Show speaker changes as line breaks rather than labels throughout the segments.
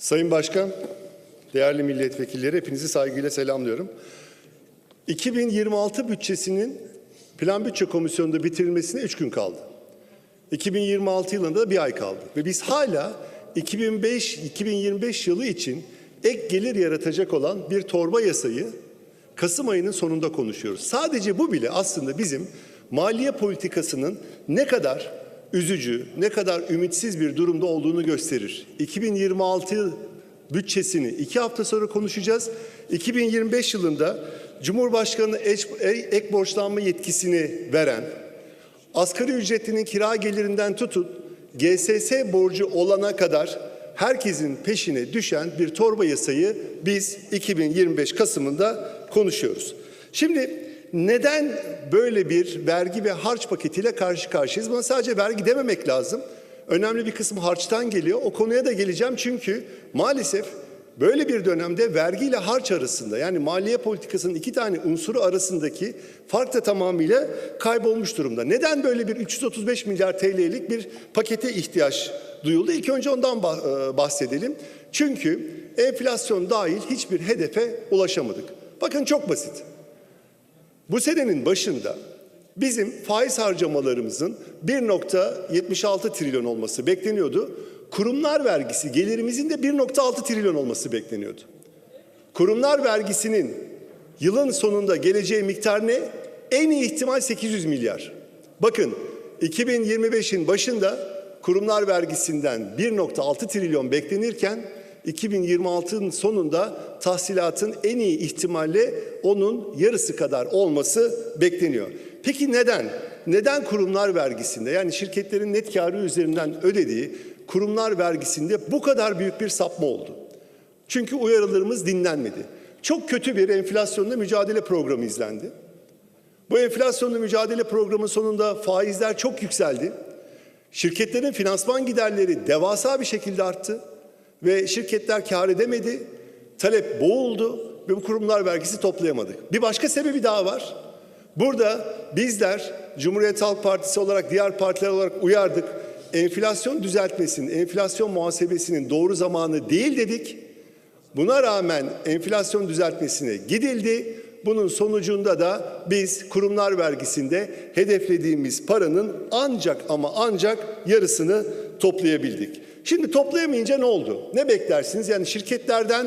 Sayın Başkan, değerli milletvekilleri hepinizi saygıyla selamlıyorum. 2026 bütçesinin Plan Bütçe Komisyonu'nda bitirilmesine 3 gün kaldı. 2026 yılında da bir ay kaldı. Ve biz hala 2005 2025 yılı için ek gelir yaratacak olan bir torba yasayı Kasım ayının sonunda konuşuyoruz. Sadece bu bile aslında bizim maliye politikasının ne kadar üzücü, ne kadar ümitsiz bir durumda olduğunu gösterir. 2026 bütçesini iki hafta sonra konuşacağız. 2025 yılında Cumhurbaşkanı ek borçlanma yetkisini veren, asgari ücretlinin kira gelirinden tutun GSS borcu olana kadar herkesin peşine düşen bir torba yasayı biz 2025 Kasım'ında konuşuyoruz. Şimdi neden böyle bir vergi ve harç paketiyle karşı karşıyayız? Buna sadece vergi dememek lazım. Önemli bir kısmı harçtan geliyor. O konuya da geleceğim çünkü maalesef böyle bir dönemde vergi ile harç arasında yani maliye politikasının iki tane unsuru arasındaki fark da tamamıyla kaybolmuş durumda. Neden böyle bir 335 milyar TL'lik bir pakete ihtiyaç duyuldu? İlk önce ondan e, bahsedelim. Çünkü enflasyon dahil hiçbir hedefe ulaşamadık. Bakın çok basit. Bu senenin başında bizim faiz harcamalarımızın 1.76 trilyon olması bekleniyordu. Kurumlar vergisi gelirimizin de 1.6 trilyon olması bekleniyordu. Kurumlar vergisinin yılın sonunda geleceği miktar ne? En iyi ihtimal 800 milyar. Bakın 2025'in başında kurumlar vergisinden 1.6 trilyon beklenirken 2026'nın sonunda tahsilatın en iyi ihtimalle onun yarısı kadar olması bekleniyor. Peki neden? Neden kurumlar vergisinde yani şirketlerin net karı üzerinden ödediği kurumlar vergisinde bu kadar büyük bir sapma oldu? Çünkü uyarılarımız dinlenmedi. Çok kötü bir enflasyonla mücadele programı izlendi. Bu enflasyonla mücadele programı sonunda faizler çok yükseldi. Şirketlerin finansman giderleri devasa bir şekilde arttı ve şirketler kar edemedi. Talep boğuldu ve bu kurumlar vergisi toplayamadık. Bir başka sebebi daha var. Burada bizler Cumhuriyet Halk Partisi olarak diğer partiler olarak uyardık. Enflasyon düzeltmesinin, enflasyon muhasebesinin doğru zamanı değil dedik. Buna rağmen enflasyon düzeltmesine gidildi. Bunun sonucunda da biz kurumlar vergisinde hedeflediğimiz paranın ancak ama ancak yarısını toplayabildik. Şimdi toplayamayınca ne oldu? Ne beklersiniz? Yani şirketlerden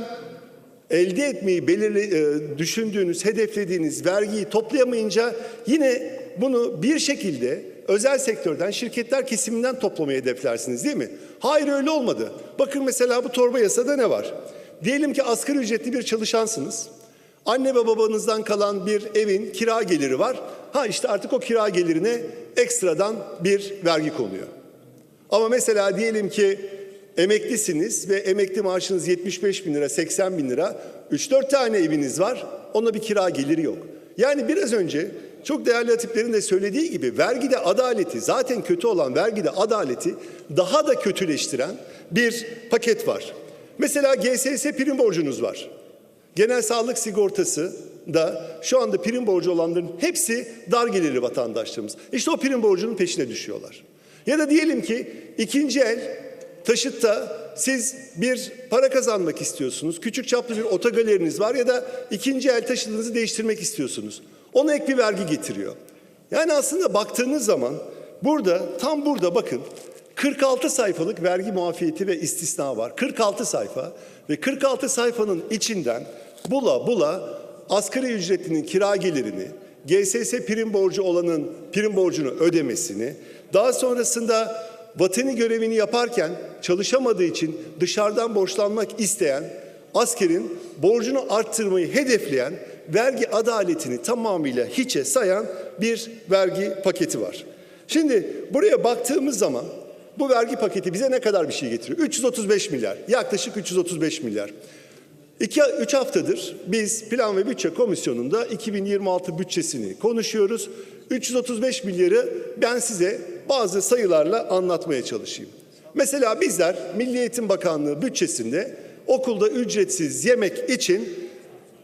elde etmeyi belirli, e, düşündüğünüz, hedeflediğiniz vergiyi toplayamayınca yine bunu bir şekilde özel sektörden, şirketler kesiminden toplamayı hedeflersiniz değil mi? Hayır öyle olmadı. Bakın mesela bu torba yasada ne var? Diyelim ki asgari ücretli bir çalışansınız. Anne ve babanızdan kalan bir evin kira geliri var. Ha işte artık o kira gelirine ekstradan bir vergi konuyor. Ama mesela diyelim ki emeklisiniz ve emekli maaşınız 75 bin lira, 80 bin lira. 3-4 tane eviniz var, ona bir kira geliri yok. Yani biraz önce çok değerli hatiplerin de söylediği gibi vergide adaleti, zaten kötü olan vergide adaleti daha da kötüleştiren bir paket var. Mesela GSS prim borcunuz var. Genel sağlık sigortası da şu anda prim borcu olanların hepsi dar gelirli vatandaşlarımız. İşte o prim borcunun peşine düşüyorlar. Ya da diyelim ki ikinci el taşıtta siz bir para kazanmak istiyorsunuz. Küçük çaplı bir otogaleriniz var ya da ikinci el taşıtınızı değiştirmek istiyorsunuz. Ona ek bir vergi getiriyor. Yani aslında baktığınız zaman burada tam burada bakın 46 sayfalık vergi muafiyeti ve istisna var. 46 sayfa ve 46 sayfanın içinden bula bula asgari ücretlinin kira gelirini, GSS prim borcu olanın prim borcunu ödemesini, daha sonrasında vatani görevini yaparken çalışamadığı için dışarıdan borçlanmak isteyen askerin borcunu arttırmayı hedefleyen vergi adaletini tamamıyla hiçe sayan bir vergi paketi var. Şimdi buraya baktığımız zaman bu vergi paketi bize ne kadar bir şey getiriyor? 335 milyar, yaklaşık 335 milyar. 2-3 haftadır biz Plan ve Bütçe Komisyonu'nda 2026 bütçesini konuşuyoruz. 335 milyarı ben size bazı sayılarla anlatmaya çalışayım. Mesela bizler Milli Eğitim Bakanlığı bütçesinde okulda ücretsiz yemek için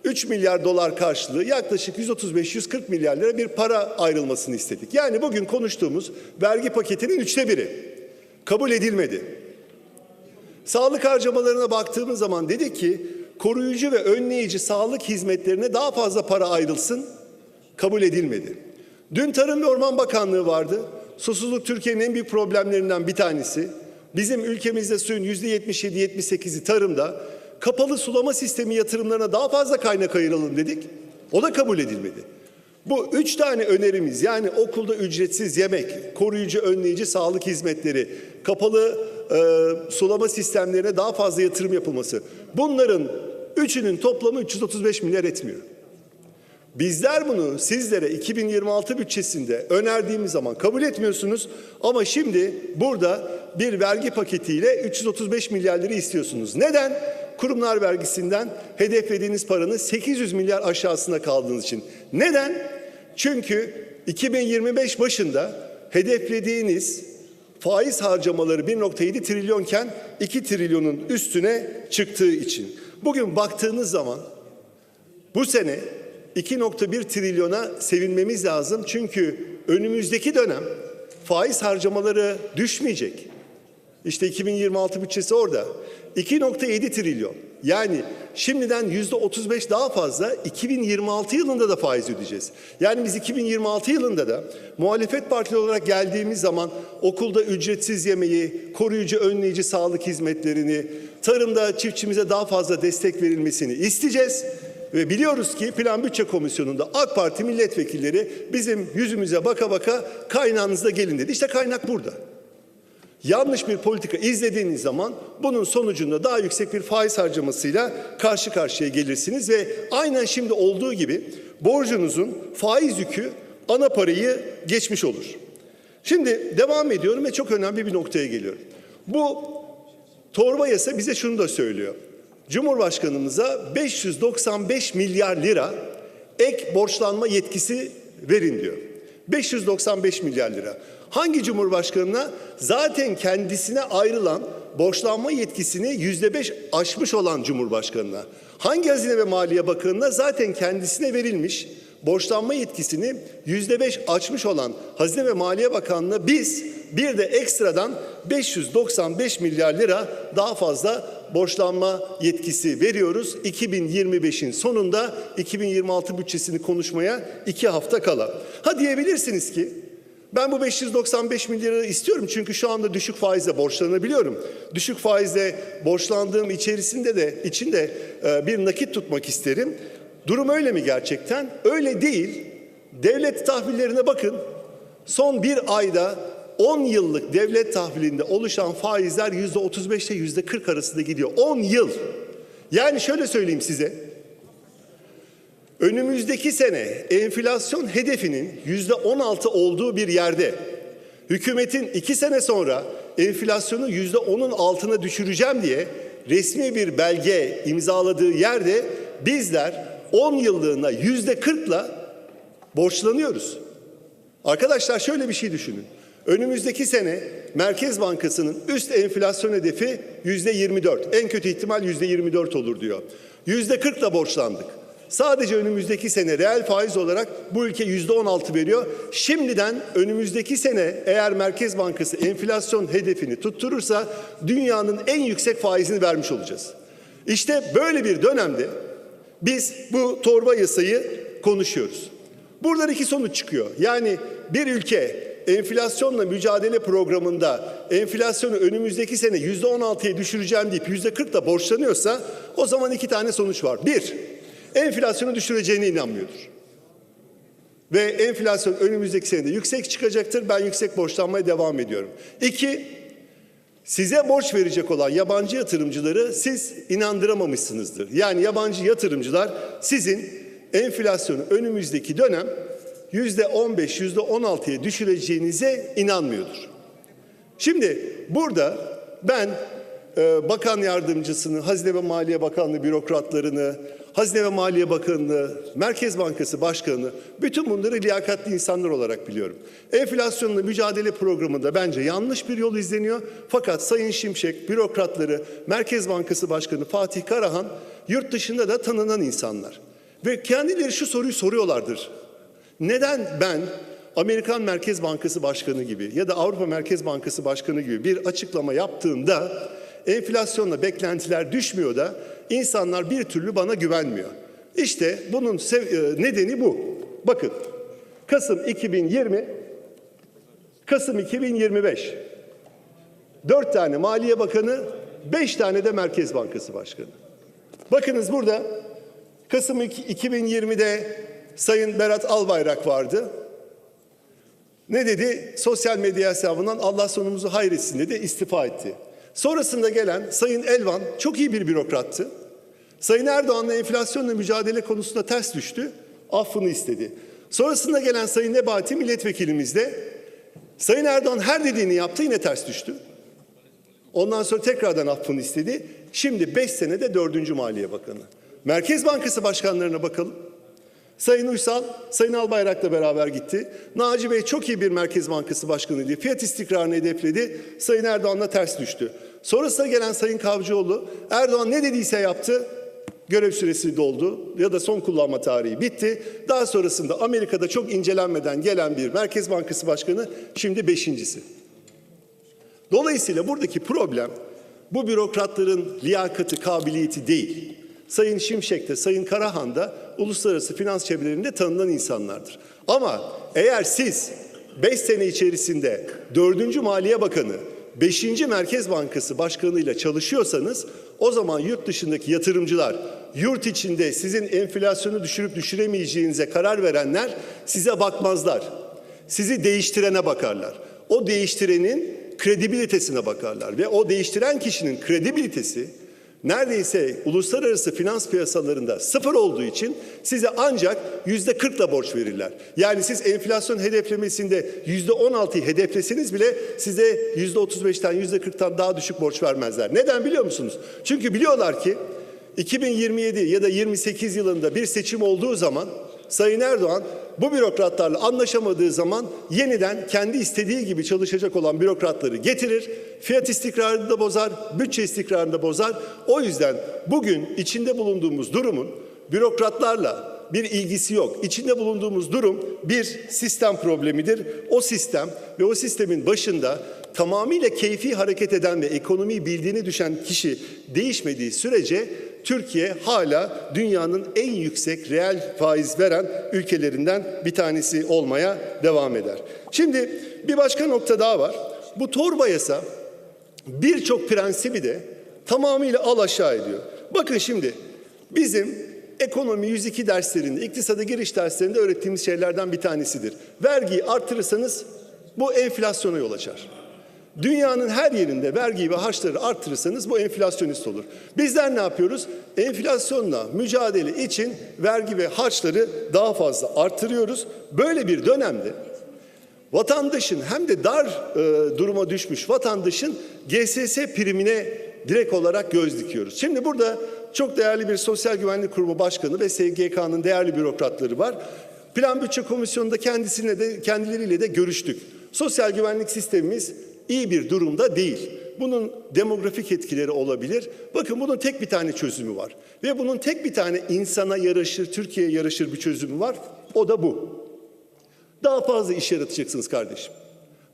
3 milyar dolar karşılığı yaklaşık 135-140 milyar lira bir para ayrılmasını istedik. Yani bugün konuştuğumuz vergi paketinin üçte biri kabul edilmedi. Sağlık harcamalarına baktığımız zaman dedik ki koruyucu ve önleyici sağlık hizmetlerine daha fazla para ayrılsın. Kabul edilmedi. Dün Tarım ve Orman Bakanlığı vardı. Susuzluk Türkiye'nin en büyük problemlerinden bir tanesi. Bizim ülkemizde suyun %77-78'i tarımda. Kapalı sulama sistemi yatırımlarına daha fazla kaynak ayıralım dedik. O da kabul edilmedi. Bu üç tane önerimiz yani okulda ücretsiz yemek, koruyucu önleyici sağlık hizmetleri, kapalı e, sulama sistemlerine daha fazla yatırım yapılması. Bunların üçünün toplamı 335 milyar etmiyor. Bizler bunu sizlere 2026 bütçesinde önerdiğimiz zaman kabul etmiyorsunuz ama şimdi burada bir vergi paketiyle 335 milyar lira istiyorsunuz. Neden? Kurumlar vergisinden hedeflediğiniz paranın 800 milyar aşağısında kaldığınız için. Neden? Çünkü 2025 başında hedeflediğiniz faiz harcamaları 1.7 trilyonken 2 trilyonun üstüne çıktığı için. Bugün baktığınız zaman bu sene 2.1 trilyona sevinmemiz lazım. Çünkü önümüzdeki dönem faiz harcamaları düşmeyecek. İşte 2026 bütçesi orada. 2.7 trilyon. Yani şimdiden yüzde 35 daha fazla 2026 yılında da faiz ödeyeceğiz. Yani biz 2026 yılında da muhalefet partili olarak geldiğimiz zaman okulda ücretsiz yemeği, koruyucu önleyici sağlık hizmetlerini, tarımda çiftçimize daha fazla destek verilmesini isteyeceğiz. Ve biliyoruz ki Plan Bütçe Komisyonu'nda AK Parti milletvekilleri bizim yüzümüze baka baka kaynağınızda gelin dedi. İşte kaynak burada. Yanlış bir politika izlediğiniz zaman bunun sonucunda daha yüksek bir faiz harcamasıyla karşı karşıya gelirsiniz ve aynen şimdi olduğu gibi borcunuzun faiz yükü ana parayı geçmiş olur. Şimdi devam ediyorum ve çok önemli bir noktaya geliyorum. Bu torba yasa bize şunu da söylüyor. Cumhurbaşkanımıza 595 milyar lira ek borçlanma yetkisi verin diyor. 595 milyar lira. Hangi cumhurbaşkanına? Zaten kendisine ayrılan borçlanma yetkisini yüzde beş aşmış olan cumhurbaşkanına. Hangi Hazine ve Maliye Bakanı'na? Zaten kendisine verilmiş borçlanma yetkisini yüzde beş açmış olan Hazine ve Maliye Bakanlığı'na biz bir de ekstradan 595 milyar lira daha fazla borçlanma yetkisi veriyoruz. 2025'in sonunda 2026 bütçesini konuşmaya iki hafta kala. Ha diyebilirsiniz ki ben bu 595 milyar lira istiyorum çünkü şu anda düşük faizle borçlanabiliyorum. Düşük faizle borçlandığım içerisinde de içinde e, bir nakit tutmak isterim. Durum öyle mi gerçekten? Öyle değil. Devlet tahvillerine bakın. Son bir ayda 10 yıllık devlet tahvilinde oluşan faizler yüzde 35 ile yüzde 40 arasında gidiyor. 10 yıl. Yani şöyle söyleyeyim size. Önümüzdeki sene enflasyon hedefinin yüzde 16 olduğu bir yerde hükümetin iki sene sonra enflasyonu yüzde 10'un altına düşüreceğim diye resmi bir belge imzaladığı yerde bizler 10 yıllığına yüzde 40'la borçlanıyoruz. Arkadaşlar şöyle bir şey düşünün. Önümüzdeki sene Merkez Bankası'nın üst enflasyon hedefi yüzde 24. En kötü ihtimal yüzde 24 olur diyor. Yüzde 40'la borçlandık. Sadece önümüzdeki sene reel faiz olarak bu ülke yüzde 16 veriyor. Şimdiden önümüzdeki sene eğer Merkez Bankası enflasyon hedefini tutturursa dünyanın en yüksek faizini vermiş olacağız. İşte böyle bir dönemde biz bu torba yasayı konuşuyoruz. Buradan iki sonuç çıkıyor. Yani bir ülke enflasyonla mücadele programında enflasyonu önümüzdeki sene yüzde 16'ya düşüreceğim deyip yüzde 40'la borçlanıyorsa o zaman iki tane sonuç var. Bir, enflasyonu düşüreceğine inanmıyordur. Ve enflasyon önümüzdeki senede yüksek çıkacaktır. Ben yüksek borçlanmaya devam ediyorum. İki, size borç verecek olan yabancı yatırımcıları siz inandıramamışsınızdır. Yani yabancı yatırımcılar sizin enflasyonu önümüzdeki dönem yüzde 15, yüzde 16'ya düşüreceğinize inanmıyordur. Şimdi burada ben e, bakan yardımcısını, Hazine ve Maliye Bakanlığı bürokratlarını, Hazine ve Maliye Bakanlığı, Merkez Bankası Başkanı, bütün bunları liyakatli insanlar olarak biliyorum. Enflasyonla mücadele programında bence yanlış bir yol izleniyor. Fakat Sayın Şimşek, bürokratları, Merkez Bankası Başkanı Fatih Karahan yurt dışında da tanınan insanlar. Ve kendileri şu soruyu soruyorlardır. Neden ben Amerikan Merkez Bankası Başkanı gibi ya da Avrupa Merkez Bankası Başkanı gibi bir açıklama yaptığımda enflasyonla beklentiler düşmüyor da insanlar bir türlü bana güvenmiyor. İşte bunun e, nedeni bu. Bakın Kasım 2020, Kasım 2025. Dört tane Maliye Bakanı, beş tane de Merkez Bankası Başkanı. Bakınız burada Kasım 2020'de Sayın Berat Albayrak vardı. Ne dedi? Sosyal medya hesabından Allah sonumuzu hayretsin dedi, istifa etti. Sonrasında gelen Sayın Elvan çok iyi bir bürokrattı. Sayın Erdoğan'la enflasyonla mücadele konusunda ters düştü, affını istedi. Sonrasında gelen Sayın Nebati milletvekilimiz de Sayın Erdoğan her dediğini yaptı yine ters düştü. Ondan sonra tekrardan affını istedi. Şimdi 5 senede 4. Maliye Bakanı. Merkez Bankası başkanlarına bakalım. Sayın Uysal, Sayın Albayrak'la beraber gitti. Naci Bey çok iyi bir Merkez Bankası başkanıydı. Fiyat istikrarını hedefledi. Sayın Erdoğan'la ters düştü. Sonrasında gelen Sayın Kavcıoğlu, Erdoğan ne dediyse yaptı. Görev süresi doldu ya da son kullanma tarihi bitti. Daha sonrasında Amerika'da çok incelenmeden gelen bir Merkez Bankası Başkanı şimdi beşincisi. Dolayısıyla buradaki problem bu bürokratların liyakati, kabiliyeti değil. Sayın Şimşek de, Sayın Karahan da uluslararası finans çevrelerinde tanınan insanlardır. Ama eğer siz 5 sene içerisinde 4. Maliye Bakanı, 5. Merkez Bankası Başkanı'yla çalışıyorsanız o zaman yurt dışındaki yatırımcılar, yurt içinde sizin enflasyonu düşürüp düşüremeyeceğinize karar verenler size bakmazlar. Sizi değiştirene bakarlar. O değiştirenin kredibilitesine bakarlar ve o değiştiren kişinin kredibilitesi neredeyse uluslararası finans piyasalarında sıfır olduğu için size ancak yüzde kırkla borç verirler. Yani siz enflasyon hedeflemesinde yüzde on altıyı hedefleseniz bile size yüzde otuz beşten yüzde kırktan daha düşük borç vermezler. Neden biliyor musunuz? Çünkü biliyorlar ki 2027 ya da 28 yılında bir seçim olduğu zaman Sayın Erdoğan bu bürokratlarla anlaşamadığı zaman yeniden kendi istediği gibi çalışacak olan bürokratları getirir. Fiyat istikrarını da bozar, bütçe istikrarını da bozar. O yüzden bugün içinde bulunduğumuz durumun bürokratlarla bir ilgisi yok. İçinde bulunduğumuz durum bir sistem problemidir. O sistem ve o sistemin başında tamamıyla keyfi hareket eden ve ekonomiyi bildiğini düşen kişi değişmediği sürece Türkiye hala dünyanın en yüksek reel faiz veren ülkelerinden bir tanesi olmaya devam eder. Şimdi bir başka nokta daha var. Bu torba yasa birçok prensibi de tamamıyla al aşağı ediyor. Bakın şimdi bizim ekonomi 102 derslerinde, iktisada giriş derslerinde öğrettiğimiz şeylerden bir tanesidir. Vergiyi artırırsanız bu enflasyona yol açar. Dünyanın her yerinde vergiyi ve harçları arttırırsanız bu enflasyonist olur. Bizler ne yapıyoruz? Enflasyonla mücadele için vergi ve harçları daha fazla arttırıyoruz. Böyle bir dönemde vatandaşın hem de dar e, duruma düşmüş vatandaşın GSS primine direkt olarak göz dikiyoruz. Şimdi burada çok değerli bir Sosyal Güvenlik Kurumu Başkanı ve SGK'nın değerli bürokratları var. Plan Bütçe Komisyonu'nda kendisine de kendileriyle de görüştük. Sosyal güvenlik sistemimiz iyi bir durumda değil. Bunun demografik etkileri olabilir. Bakın bunun tek bir tane çözümü var. Ve bunun tek bir tane insana yaraşır, Türkiye'ye yaraşır bir çözümü var. O da bu. Daha fazla iş yaratacaksınız kardeşim.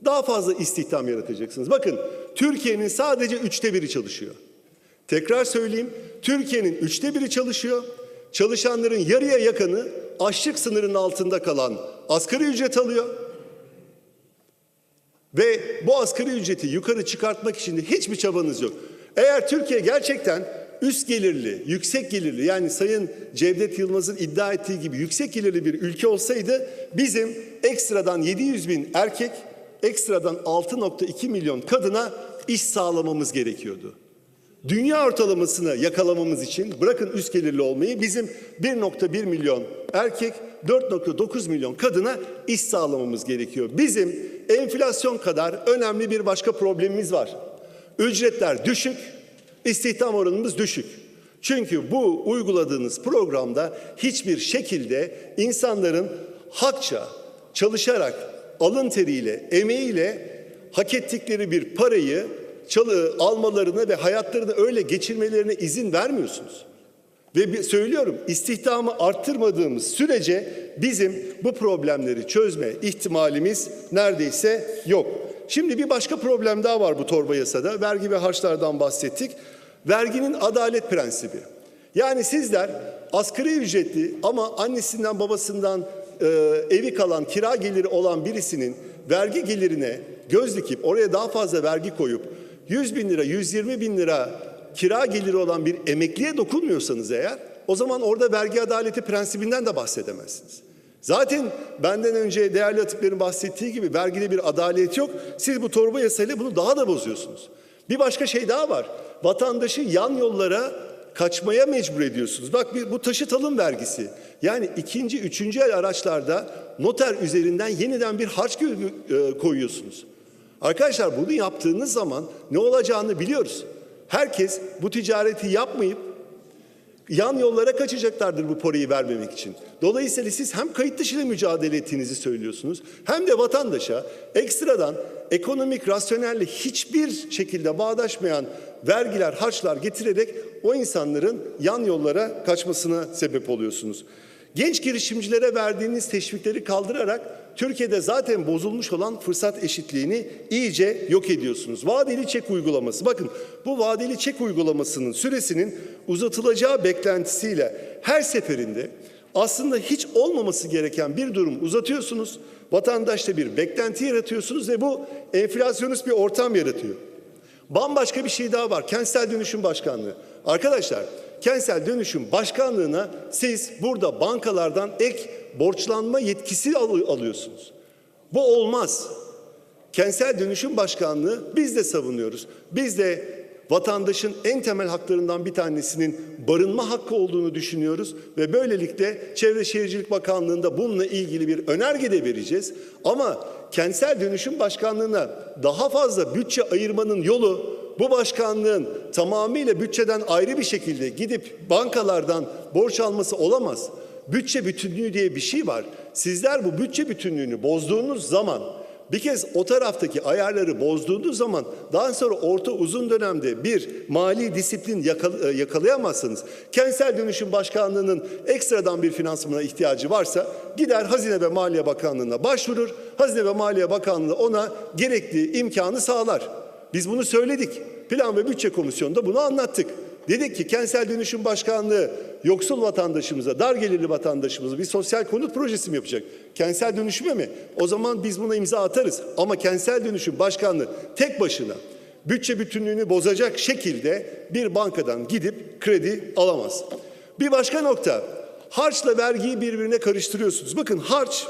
Daha fazla istihdam yaratacaksınız. Bakın Türkiye'nin sadece üçte biri çalışıyor. Tekrar söyleyeyim. Türkiye'nin üçte biri çalışıyor. Çalışanların yarıya yakını açlık sınırının altında kalan asgari ücret alıyor. Ve bu asgari ücreti yukarı çıkartmak için de hiçbir çabanız yok. Eğer Türkiye gerçekten üst gelirli, yüksek gelirli yani Sayın Cevdet Yılmaz'ın iddia ettiği gibi yüksek gelirli bir ülke olsaydı bizim ekstradan 700 bin erkek, ekstradan 6.2 milyon kadına iş sağlamamız gerekiyordu. Dünya ortalamasını yakalamamız için bırakın üst gelirli olmayı bizim 1.1 milyon erkek 4.9 milyon kadına iş sağlamamız gerekiyor. Bizim enflasyon kadar önemli bir başka problemimiz var. Ücretler düşük, istihdam oranımız düşük. Çünkü bu uyguladığınız programda hiçbir şekilde insanların hakça çalışarak alın teriyle, emeğiyle hak ettikleri bir parayı çalı almalarına ve hayatlarını öyle geçirmelerine izin vermiyorsunuz. Ve söylüyorum istihdamı arttırmadığımız sürece bizim bu problemleri çözme ihtimalimiz neredeyse yok. Şimdi bir başka problem daha var bu torba yasada. Vergi ve harçlardan bahsettik. Verginin adalet prensibi. Yani sizler asgari ücretli ama annesinden babasından e, evi kalan kira geliri olan birisinin vergi gelirine göz dikip oraya daha fazla vergi koyup 100 bin lira 120 bin lira kira geliri olan bir emekliye dokunmuyorsanız eğer o zaman orada vergi adaleti prensibinden de bahsedemezsiniz. Zaten benden önce değerli atıkların bahsettiği gibi vergide bir adalet yok. Siz bu torba yasayla bunu daha da bozuyorsunuz. Bir başka şey daha var. Vatandaşı yan yollara kaçmaya mecbur ediyorsunuz. Bak bir, bu taşıt alım vergisi. Yani ikinci, üçüncü el araçlarda noter üzerinden yeniden bir harç e, koyuyorsunuz. Arkadaşlar bunu yaptığınız zaman ne olacağını biliyoruz. Herkes bu ticareti yapmayıp yan yollara kaçacaklardır bu parayı vermemek için. Dolayısıyla siz hem kayıt dışı ile mücadele ettiğinizi söylüyorsunuz hem de vatandaşa ekstradan ekonomik rasyonelle hiçbir şekilde bağdaşmayan vergiler, harçlar getirerek o insanların yan yollara kaçmasına sebep oluyorsunuz. Genç girişimcilere verdiğiniz teşvikleri kaldırarak Türkiye'de zaten bozulmuş olan fırsat eşitliğini iyice yok ediyorsunuz. Vadeli çek uygulaması. Bakın bu vadeli çek uygulamasının süresinin uzatılacağı beklentisiyle her seferinde aslında hiç olmaması gereken bir durum uzatıyorsunuz. Vatandaşta bir beklenti yaratıyorsunuz ve bu enflasyonist bir ortam yaratıyor. Bambaşka bir şey daha var. Kentsel Dönüşüm Başkanlığı. Arkadaşlar, Kentsel Dönüşüm Başkanlığı'na siz burada bankalardan ek borçlanma yetkisi al- alıyorsunuz. Bu olmaz. Kentsel Dönüşüm Başkanlığı biz de savunuyoruz. Biz de vatandaşın en temel haklarından bir tanesinin barınma hakkı olduğunu düşünüyoruz ve böylelikle Çevre Şehircilik Bakanlığı'nda bununla ilgili bir önerge de vereceğiz. Ama Kentsel Dönüşüm Başkanlığı'na daha fazla bütçe ayırmanın yolu bu başkanlığın tamamıyla bütçeden ayrı bir şekilde gidip bankalardan borç alması olamaz. Bütçe bütünlüğü diye bir şey var. Sizler bu bütçe bütünlüğünü bozduğunuz zaman bir kez o taraftaki ayarları bozduğunuz zaman daha sonra orta uzun dönemde bir mali disiplin e, yakalayamazsınız. Kentsel Dönüşüm Başkanlığı'nın ekstradan bir finansmana ihtiyacı varsa gider Hazine ve Maliye Bakanlığı'na başvurur. Hazine ve Maliye Bakanlığı ona gerekli imkanı sağlar. Biz bunu söyledik. Plan ve Bütçe Komisyonu'nda bunu anlattık. Dedik ki Kentsel Dönüşüm Başkanlığı yoksul vatandaşımıza, dar gelirli vatandaşımıza bir sosyal konut projesi mi yapacak? Kentsel dönüşüme mi? O zaman biz buna imza atarız. Ama Kentsel Dönüşüm Başkanlığı tek başına bütçe bütünlüğünü bozacak şekilde bir bankadan gidip kredi alamaz. Bir başka nokta, harçla vergiyi birbirine karıştırıyorsunuz. Bakın harç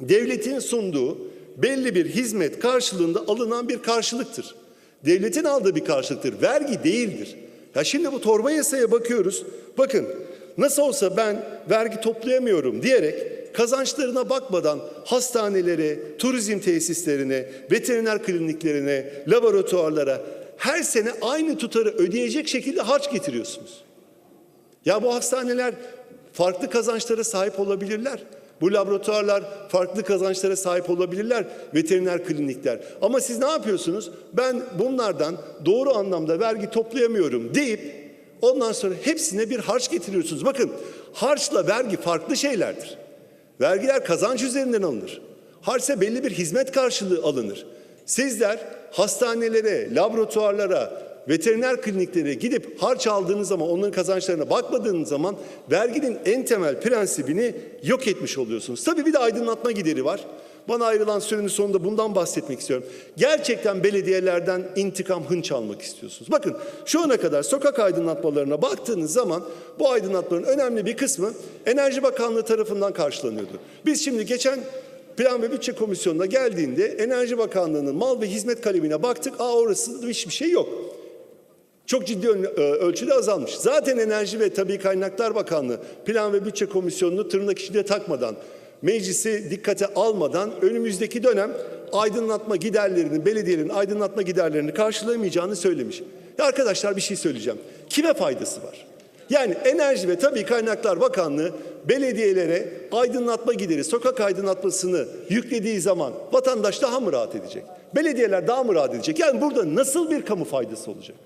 devletin sunduğu belli bir hizmet karşılığında alınan bir karşılıktır. Devletin aldığı bir karşılıktır. Vergi değildir. Ya şimdi bu torba yasaya bakıyoruz. Bakın nasıl olsa ben vergi toplayamıyorum diyerek kazançlarına bakmadan hastanelere, turizm tesislerine, veteriner kliniklerine, laboratuvarlara her sene aynı tutarı ödeyecek şekilde harç getiriyorsunuz. Ya bu hastaneler farklı kazançlara sahip olabilirler. Bu laboratuvarlar farklı kazançlara sahip olabilirler. Veteriner klinikler. Ama siz ne yapıyorsunuz? Ben bunlardan doğru anlamda vergi toplayamıyorum deyip ondan sonra hepsine bir harç getiriyorsunuz. Bakın harçla vergi farklı şeylerdir. Vergiler kazanç üzerinden alınır. Harçsa belli bir hizmet karşılığı alınır. Sizler hastanelere, laboratuvarlara, veteriner kliniklere gidip harç aldığınız zaman onların kazançlarına bakmadığınız zaman verginin en temel prensibini yok etmiş oluyorsunuz. Tabii bir de aydınlatma gideri var. Bana ayrılan sürenin sonunda bundan bahsetmek istiyorum. Gerçekten belediyelerden intikam hınç almak istiyorsunuz. Bakın şu ana kadar sokak aydınlatmalarına baktığınız zaman bu aydınlatmaların önemli bir kısmı Enerji Bakanlığı tarafından karşılanıyordu. Biz şimdi geçen Plan ve Bütçe Komisyonu'na geldiğinde Enerji Bakanlığı'nın mal ve hizmet kalemine baktık. Aa orası hiçbir şey yok. Çok ciddi e, ölçüde azalmış. Zaten Enerji ve Tabii Kaynaklar Bakanlığı Plan ve Bütçe Komisyonu'nu tırnak içinde takmadan, meclisi dikkate almadan önümüzdeki dönem aydınlatma giderlerini, belediyelerin aydınlatma giderlerini karşılayamayacağını söylemiş. Ya arkadaşlar bir şey söyleyeceğim. Kime faydası var? Yani Enerji ve Tabii Kaynaklar Bakanlığı belediyelere aydınlatma gideri, sokak aydınlatmasını yüklediği zaman vatandaş daha mı rahat edecek? Belediyeler daha mı rahat edecek? Yani burada nasıl bir kamu faydası olacak?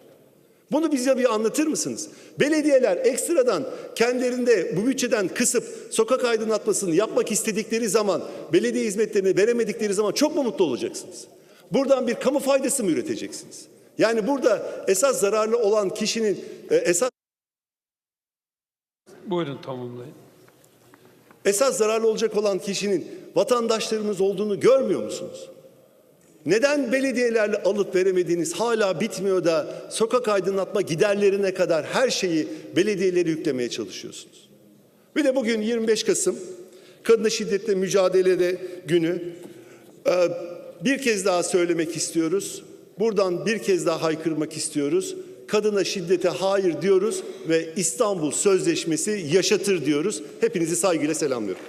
Bunu bize bir anlatır mısınız? Belediyeler ekstradan kendilerinde bu bütçeden kısıp sokak aydınlatmasını yapmak istedikleri zaman, belediye hizmetlerini veremedikleri zaman çok mu mutlu olacaksınız? Buradan bir kamu faydası mı üreteceksiniz? Yani burada esas zararlı olan kişinin e, esas
Buyurun tamamlayın.
esas zararlı olacak olan kişinin vatandaşlarımız olduğunu görmüyor musunuz? Neden belediyelerle alıp veremediğiniz hala bitmiyor da sokak aydınlatma giderlerine kadar her şeyi belediyelere yüklemeye çalışıyorsunuz? Bir de bugün 25 Kasım Kadına Şiddetle Mücadelede Günü. Ee, Bir kez daha söylemek istiyoruz. Buradan bir kez daha haykırmak istiyoruz. Kadına şiddete hayır diyoruz ve İstanbul Sözleşmesi yaşatır diyoruz. Hepinizi saygıyla selamlıyorum.